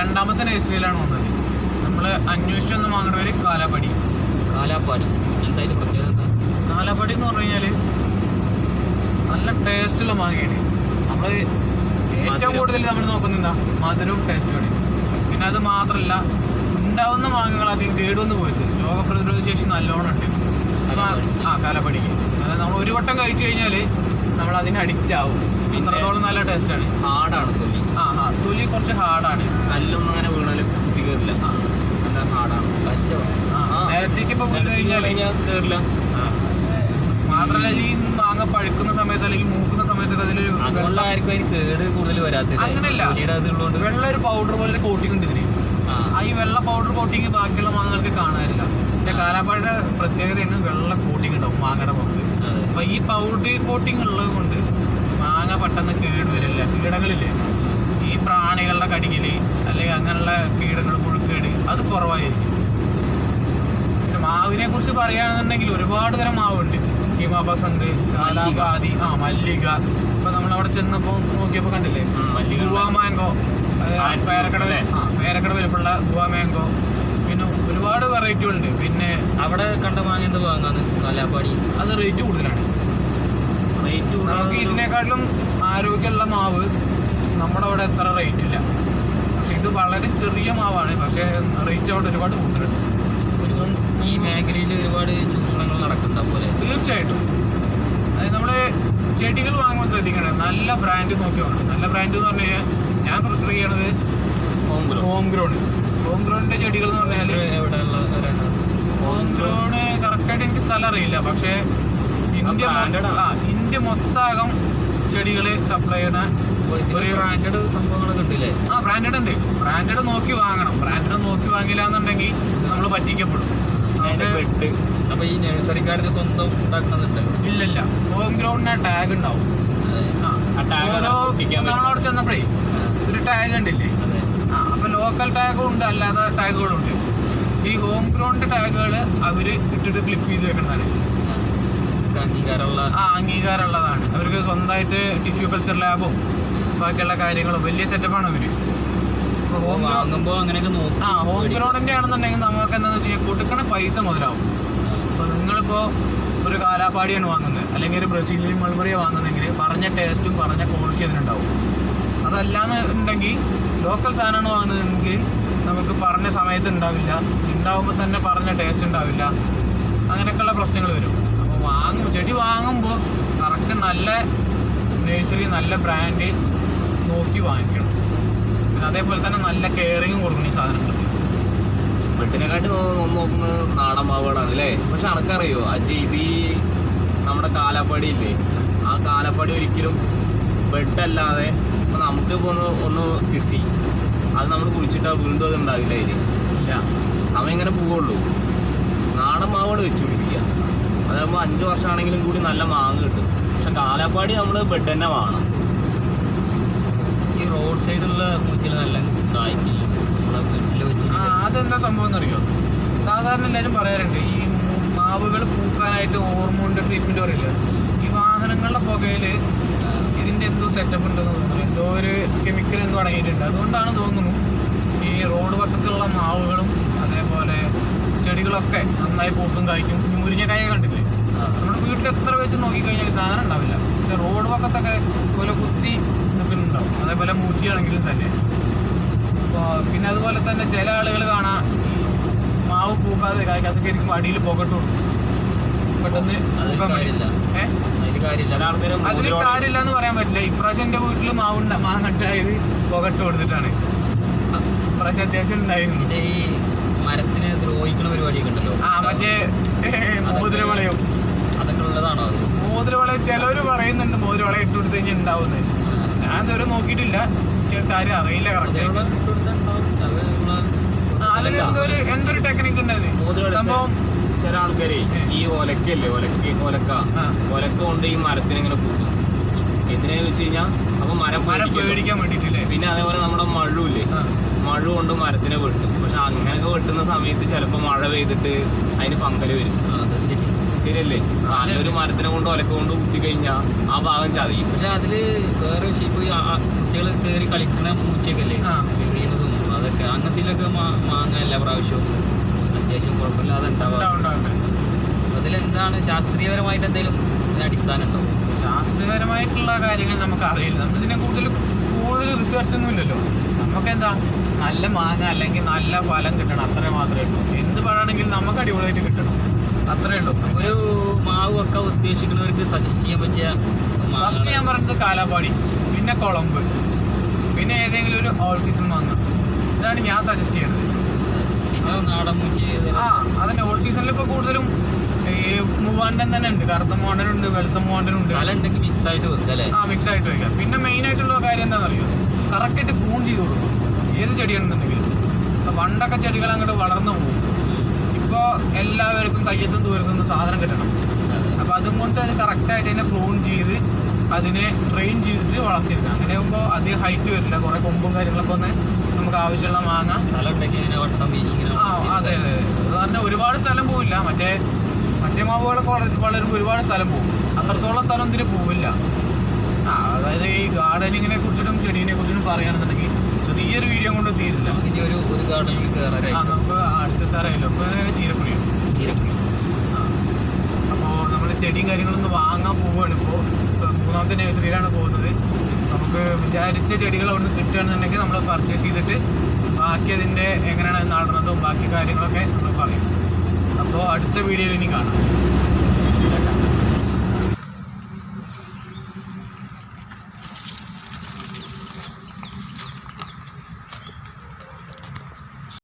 രണ്ടാമത്തെ നഴ്സറിയിലാണ് വന്നത്. നമ്മൾ അന്വേഷിച്ചൊന്ന് വാങ്ങേണ്ട പേര് കാലാപ്പടി. കാലാപ്പാടി. എന്തായാലും പ്രത്യേകത എന്താ? കാലാപ്പടി എന്ന് പറഞ്ഞു കഴിഞ്ഞാൽ നല്ല ടേസ്റ്റുള്ള മാങ്ങയാണ്. നമ്മൾ ഏറ്റവും കൂടുതൽ നമ്മൾ നോക്കുന്നത് മധുരവും ടേസ്റ്റുമാണ് പിന്നെ അത് മാത്രമല്ല ഉണ്ടാവുന്ന മാങ്ങകൾ അധികം കേടുവന്ന് പോയത് രോഗപ്രതിരോധ ശേഷി നല്ലോണം ഉണ്ട്. ആ കാലപ്പടിക്ക്. അതായത് നമ്മൾ ഒരു വട്ടം കഴിച്ചു കഴിഞ്ഞാൽ നമ്മൾ അതിന് അഡിക്റ്റ് ആവും അത്രത്തോളം നല്ല ടേസ്റ്റാണ് ഹാർഡാണ് തൊലി. ആ ആ തൊലി കുറച്ച് ഹാർഡാണ്. കല്ലൊന്നും അങ്ങനെ വീണാലും കുത്തി കയറില്ല നല്ല ഹാർഡാണ്. നേരത്തേക്ക് ഇപ്പൊ വീണ് കഴിഞ്ഞാൽ കയറില്ല മാത്രല്ല ഈ മാങ്ങ പഴുക്കുന്ന സമയത്ത് അല്ലെങ്കിൽ മൂക്കുന്ന സമയത്തൊക്കെ അതിലൊരു വെള്ള അതുകൊണ്ടായിരിക്കും അതിന് കേട് കൂടുതൽ വരാത്തത് അങ്ങനെയല്ല. വെള്ള ഒരു പൗഡർ പോലെ കോട്ടിങ് ഉണ്ട് ഇതിന്. ഈ വെള്ള പൗഡർ കോട്ടിങ് ബാക്കിയുള്ള മാങ്ങകൾക്ക് കാണാനില്ല. പ്രത്യേകത പ്രത്യേകതയാണ് വെള്ള കോട്ടിങ് ഉണ്ടാവും മാങ്ങയുടെ പുറത്ത് അപ്പൊ ഈ പൗഡർ കോട്ടിങ് ഉള്ളത് കൊണ്ട് മാങ്ങ പെട്ടെന്ന് കേട് വരില്ല. കീടങ്ങളില്ലേ? ഈ പ്രാണികളുടെ കടിക്കൽ അല്ലെങ്കിൽ അങ്ങനെയുള്ള കീടങ്ങൾ പുഴുക്കേട് അത് കുറവായിരിക്കും. പിന്നെ മാവിനെ കുറിച്ച് പറയുകയാണെന്നുണ്ടെങ്കിൽ ഒരുപാട് തരം മാവുണ്ട്. ഹിമബസന്ത് കാലാപാതി ആ മല്ലിക. ഇപ്പൊ നമ്മൾ അവിടെ ചെന്നപ്പോ നോക്കിയപ്പോ കണ്ടില്ലേ? മല്ലിക ഗുവാ മാങ്കോ ആ, പേരക്കട പേരക്കട വലുപ്പമുള്ള ഗുവാ മാങ്കോ പിന്നെ ഒരുപാട് ഉണ്ട്. പിന്നെ അവിടെ കണ്ട മാങ്ങ എന്ത് വാങ്ങാന്ന് കാലാപ്പാടി. അത് റേറ്റ് കൂടുതലാണ്. റേറ്റ് നമുക്ക് ഇതിനേക്കാളും ആരോഗ്യമുള്ള മാവ് നമ്മുടെ അവിടെ എത്ര റേറ്റ് ഇല്ല. പക്ഷെ ഇത് വളരെ ചെറിയ മാവാണ്. പക്ഷെ റേറ്റ് അവിടെ ഒരുപാട് കൂടുതലുണ്ട്. ഈ മേഖലയിൽ ഒരുപാട് ചൂഷണങ്ങൾ നടക്കുന്ന പോലെ. തീർച്ചയായിട്ടും. അതായത് നമ്മൾ ചെടികൾ വാങ്ങുമ്പോൾ ശ്രദ്ധിക്കണം. നല്ല ബ്രാൻഡ് നോക്കി വാങ്ങണം. നല്ല ബ്രാൻഡ് എന്ന് പറഞ്ഞു കഴിഞ്ഞാൽ ഞാൻ പ്രിഫർ ചെയ്യണത് ഹോം ഗ്രോ ഹോം ഗ്രോണിന്റെ ചെടികൾ എന്ന് പറഞ്ഞാൽ ഹോം ഗ്രോണ് കറക്റ്റായിട്ട് എനിക്ക് സ്ഥലം അറിയില്ല പക്ഷേ ഇന്ത്യ. ആ ഇന്ത്യ മൊത്താകം ചെടികൾ സപ്ലൈ ചെയ്യണ ഒരു ബ്രാൻഡഡ് സംഭവങ്ങളൊക്കെ ഉണ്ടല്ലേ? ആ ബ്രാൻഡഡ് ഉണ്ട്. ബ്രാൻഡഡ് നോക്കി വാങ്ങണം. ബ്രാൻഡഡ് നോക്കി വാങ്ങില്ല എന്നുണ്ടെങ്കിൽ നമ്മൾ പറ്റിക്കപ്പെടും അപ്പൊ ഈ നഴ്സറിക്കാരന് സ്വന്തം ഉണ്ടാക്കണമെന്നുണ്ട് ഇല്ലല്ല. ഹോം ഗ്രൗണ്ടിന് ടാഗ് ഉണ്ടാവും. ഓരോ നമ്മളവിടെ ചെന്നപ്പോഴേ ഒരു ടാഗ് ഉണ്ടല്ലേ ലോക്കൽ ടാഗും ഉണ്ട് അല്ലാത്ത ടാഗുകളും ഉണ്ട്. ഈ ഹോം ഗ്രൗണ്ട് ടാഗുകൾ അവർ ഇട്ടിട്ട് ക്ലിപ്പ് ചെയ്ത് വെക്കുന്നതാണ് അംഗീകാരമുള്ള ആ അംഗീകാരമുള്ളതാണ്. അവർക്ക് സ്വന്തമായിട്ട് ടിഷ്യൂ കൾച്ചർ ലാബും ബാക്കിയുള്ള കാര്യങ്ങളും വലിയ സെറ്റപ്പാണ് അവർ. ഹോം വാങ്ങുമ്പോൾ അങ്ങനെയൊക്കെ നോക്കും. ആ ഹോം ഗ്രൗണ്ടിന്റെ ആണെന്നുണ്ടെങ്കിൽ നമുക്ക് എന്താണെന്ന് വെച്ചാൽ കൊടുക്കണ പൈസ മുതലാവും. അപ്പോൾ നിങ്ങളിപ്പോൾ ഒരു കാലാപ്പാടിയാണ് വാങ്ങുന്നത്. അല്ലെങ്കിൽ ഒരു ബ്രസീലിയൻ മൾബറിയാണ് വാങ്ങുന്നതെങ്കിൽ പറഞ്ഞ ടേസ്റ്റും പറഞ്ഞ ക്വാളിറ്റി അതിനുണ്ടാവും. അതല്ലാന്ന് ഉണ്ടെങ്കിൽ ലോക്കൽ സാധനമാണ് വാങ്ങുന്നതെങ്കിൽ നമുക്ക് പറഞ്ഞ സമയത്ത് ഉണ്ടാവില്ല. ഉണ്ടാവുമ്പോൾ തന്നെ പറഞ്ഞ ടേസ്റ്റ് ഉണ്ടാവില്ല. അങ്ങനെയൊക്കെയുള്ള പ്രശ്നങ്ങൾ വരും. അപ്പോൾ വാങ്ങും ചെടി വാങ്ങുമ്പോൾ കറക്റ്റ് നല്ല നേഴ്സറി നല്ല ബ്രാൻഡ് നോക്കി വാങ്ങിക്കണം. പിന്നെ അതേപോലെ തന്നെ നല്ല കെയറിങ് കൊടുക്കണം ഈ സാധനങ്ങൾക്ക്. ബെഡിനെക്കാട്ടി നോക്കുന്നത് നാടൻ മാവുകളാണ് അല്ലേ? പക്ഷെ അനക്കറിയോ ഇത് ഈ നമ്മുടെ കാലപ്പടി ഇല്ലേ? ആ കാലപ്പടി ഒരിക്കലും ബെഡ് അല്ലാതെ ഇപ്പൊ നമുക്ക് ഇപ്പോൾ ഒന്ന് ഒന്ന് കിട്ടി. അത് നമ്മൾ കുഴിച്ചിട്ടാൽ വീണ്ടും അത് ഉണ്ടാവില്ല അതിൽ ഇല്ല. സമയം ഇങ്ങനെ പോവുള്ളൂ. നാടൻ മാവുകൾ വെച്ച് പിടിപ്പിക്കുക അതാകുമ്പോൾ അഞ്ച് വർഷമാണെങ്കിലും കൂടി നല്ല മാങ്ങ കിട്ടും. പക്ഷെ കാലാപ്പാടി നമ്മൾ ബെഡ് തന്നെ വാങ്ങണം. ഈ റോഡ് സൈഡിലുള്ള മൂച്ചിൽ നല്ല കായ്ക്കില്ല. നമ്മളെ വീട്ടിൽ വെച്ച് അതെന്താ സംഭവം എന്നറിയോ? സാധാരണ എല്ലാവരും പറയാറുണ്ട് ഈ മാവുകൾ പൂക്കാനായിട്ട് ഹോർമോണിന്റെ ട്രീറ്റ്മെന്റ് പറയില്ല ഈ വാഹനങ്ങളുടെ പുകയിൽ ഇതിന്റെ എന്തോ സെറ്റപ്പ് ഉണ്ടെന്ന് തോന്നുന്നു. എന്തോ ഒരു കെമിക്കൽ എന്തോ അടങ്ങിയിട്ടുണ്ട്. അതുകൊണ്ടാണ് തോന്നുന്നു ഈ റോഡ് പക്കത്തുള്ള മാവുകളും അതേപോലെ ചെടികളൊക്കെ നന്നായി പൂക്കും കായ്ക്കും. ഈ മുരിങ്ങക്കായ കണ്ടില്ലേ? നമ്മുടെ വീട്ടിൽ എത്ര വെച്ച് നോക്കിക്കഴിഞ്ഞാൽ സാധനം ഉണ്ടാവില്ല. പക്ഷെ റോഡ് പക്കത്തൊക്കെ പോലെ കുത്തി നിൽക്കുന്നുണ്ടാവും അതേപോലെ മൂച്ചിയാണെങ്കിലും തന്നെ. അപ്പോൾ പിന്നെ അതുപോലെ തന്നെ ചില ആളുകൾ കാണാം മാവ് പൂക്കാതെ കായ്ക്കാത്തൊക്കെ ഇരിക്കുമ്പോൾ അടിയിൽ കൊടുക്കും പെട്ടെന്ന് അതിന് കാര്യമില്ല. എന്ന് പറയാൻ പറ്റില്ല. ഇപ്രാവശ്യം എന്റെ വീട്ടിൽ മാവുണ്ട മാങ്ങട്ടായത് പുകട്ട് കൊടുത്തിട്ടാണ്. ഇപ്രാവശ്യം അത്യാവശ്യം ഉണ്ടായിരുന്നു. മരത്തിനെ ഈ മരത്തിന് ദ്രോഹിക്കുന്ന പരിപാടിയൊക്കെ ഉണ്ടല്ലോ. ആ മറ്റേ മോതിരവളയോ? അതൊക്കെ ഉള്ളതാണോ മോതിരവളയം ചിലവര് പറയുന്നുണ്ട് മോതിരവളയം ഇട്ട് കൊടുത്തു കഴിഞ്ഞാൽ ഉണ്ടാവുന്നത് ഞാൻ ഇതുവരെ നോക്കിയിട്ടില്ല. എനിക്ക് കാര്യം അറിയില്ല കറക്റ്റ്. അതിന് എന്തൊരു എന്തൊരു ടെക്നിക്ക് ഉണ്ട് സംഭവം ചില ആൾക്കാരെ ഈ ഒലക്കല്ലേ ഒലക്ക ഒലക്ക ഒലക്ക കൊണ്ട് ഈ മരത്തിന് ഇങ്ങനെ കൂട്ടും. എന്തിനാന്ന് വെച്ച് കഴിഞ്ഞാൽ അപ്പൊ മരം. പേടിക്കാൻ വേണ്ടിട്ടില്ലേ പിന്നെ അതേപോലെ നമ്മുടെ മഴുല്ലേ മഴ കൊണ്ട് മരത്തിനെ വെട്ടും. പക്ഷെ അങ്ങനെയൊക്കെ വെട്ടുന്ന സമയത്ത് ചിലപ്പോൾ മഴ പെയ്തിട്ട് അതിന് പങ്കൽ വരും. ശരിയല്ലേ? നല്ലൊരു മരത്തിനെ കൊണ്ട് ഒലക്ക കൊണ്ട് കുത്തി കഴിഞ്ഞാൽ ആ ഭാഗം ചതയും. പക്ഷെ അതിൽ വേറെ ഇപ്പൊ കുട്ടികൾ കയറി കളിക്കണ പൂച്ചയൊക്കെ അല്ലേ അതൊക്കെ അങ്ങനത്തിലൊക്കെ മാ- മാങ്ങ എല്ലാ പ്രാവശ്യവും അത്യാവശ്യം കുഴപ്പമില്ലാതെ ഉണ്ടാവാറുണ്ട്. ഉണ്ടാവും, ഉണ്ടാവും. അതിലെന്താണ്? ശാസ്ത്രീയപരമായിട്ട് എന്തെങ്കിലും അടിസ്ഥാനം ഉണ്ടോ ശാസ്ത്രീയപരമായിട്ടുള്ള കാര്യങ്ങൾ നമുക്ക് അറിയില്ല നമ്മളിതിനെ കൂടുതൽ കൂടുതൽ റിസർച്ച് ഒന്നും ഇല്ലല്ലോ. നമുക്കെന്താ? നല്ല മാങ്ങ അല്ലെങ്കിൽ നല്ല ഫലം കിട്ടണം അത്രേ മാത്രമേ ഉള്ളൂ. എന്ത് പഴമാണെങ്കിലും നമുക്ക് അടിപൊളിയായിട്ട് കിട്ടണം. അത്രേ ഉള്ളൂ. ഒരു മാവ് ഒക്കെ ഉദ്ദേശിക്കുന്നവർക്ക് സജസ്റ്റ് ചെയ്യാൻ പറ്റിയ ഫസ്റ്റ് ഞാൻ പറഞ്ഞത് കാലാപാടി പിന്നെ കുളമ്പ് പിന്നെ ഏതെങ്കിലും ഒരു ഓൾ സീസൺ മാങ്ങ. ഇതാണ് ഞാൻ സജസ്റ്റ് മൂച്ചി ആ അതിന്റെ ഓൾ സീസണിൽ ഇപ്പൊ കൂടുതലും ഈ മൂവാണ്ടൻ തന്നെ ഉണ്ട്. കറുത്ത മൂവാണ്ടനുണ്ട് വെളുത്ത മൂവാണ്ടനുണ്ട്. മിക്സ് ആയിട്ട് വെക്കുക അല്ലേ? ആ മിക്സ് ആയിട്ട് വയ്ക്കാം പിന്നെ മെയിൻ ആയിട്ടുള്ള കാര്യം എന്താണെന്നറിയോ? കറക്റ്റായിട്ട് പ്രൂൺ ചെയ്ത് കൊടുക്കും. ഏത് ചെടിയാണെന്നുണ്ടെങ്കിലും. പണ്ടൊക്കെ ചെടികൾ അങ്ങോട്ട് വളർന്നു പോകും. ഇപ്പോൾ എല്ലാവർക്കും കയ്യത്തും ദൂരത്തുനിന്ന് സാധനം കിട്ടണം. അപ്പോൾ അതും കൊണ്ട് അത് കറക്റ്റായിട്ട് തന്നെ പ്രൂൺ ചെയ്ത് അതിനെ ട്രെയിൻ ചെയ്തിട്ട് വളർത്തിയിരുന്നത് അങ്ങനെ ആകുമ്പോൾ അധികം ഹൈറ്റ് വരില്ല. കുറേ കൊമ്പും കാര്യങ്ങളൊക്കെ ഒന്ന് നമുക്ക് ആവശ്യമുള്ള മാങ്ങ. അതെ ആ അതെ അതെ അത്. പറഞ്ഞാൽ ഒരുപാട് സ്ഥലം പോവില്ല. മറ്റേ മറ്റേ മാവുകളൊക്കെ വളർ വളരുമ്പോൾ ഒരുപാട് സ്ഥലം പോകും അത്രത്തോളം സ്ഥലം ഇതിന് പോവില്ല. ആ അതായത് ഈ ഗാർഡനിങ്ങിനെ കുറിച്ചിട്ടും ചെടീനെ കുറിച്ചിട്ടും പറയുകയാണെന്നുണ്ടെങ്കിൽ ചെറിയൊരു വീഡിയോ കൊണ്ട് തീരില്ല നമുക്ക് ഇനി ഒരു ഒരു ഗാർഡനിൽ ആ കയറാനായി നമുക്ക് അടുത്ത അറിയില്ല അപ്പോൾ അങ്ങനെ ചീരപ്പുഴ ചീരക്കുഴി അപ്പോൾ നമ്മൾ ചെടിയും കാര്യങ്ങളൊന്നും വാങ്ങാൻ പോവുകയാണ് ഇപ്പോൾ മൂന്നാമത്തെ നഴ്സറിയിലാണ് പോകുന്നത്. നമുക്ക് വിചാരിച്ച ചെടികൾ അവിടെ നിന്ന് കിട്ടുകയാണെന്നുണ്ടെങ്കിൽ നമ്മൾ പർച്ചേസ് ചെയ്തിട്ട് ബാക്കി അതിന്റെ എങ്ങനെയാണ് നടണതും ബാക്കി കാര്യങ്ങളൊക്കെ നമ്മൾ പറയും. അപ്പോൾ അടുത്ത വീഡിയോയിൽ ഇനി കാണാം.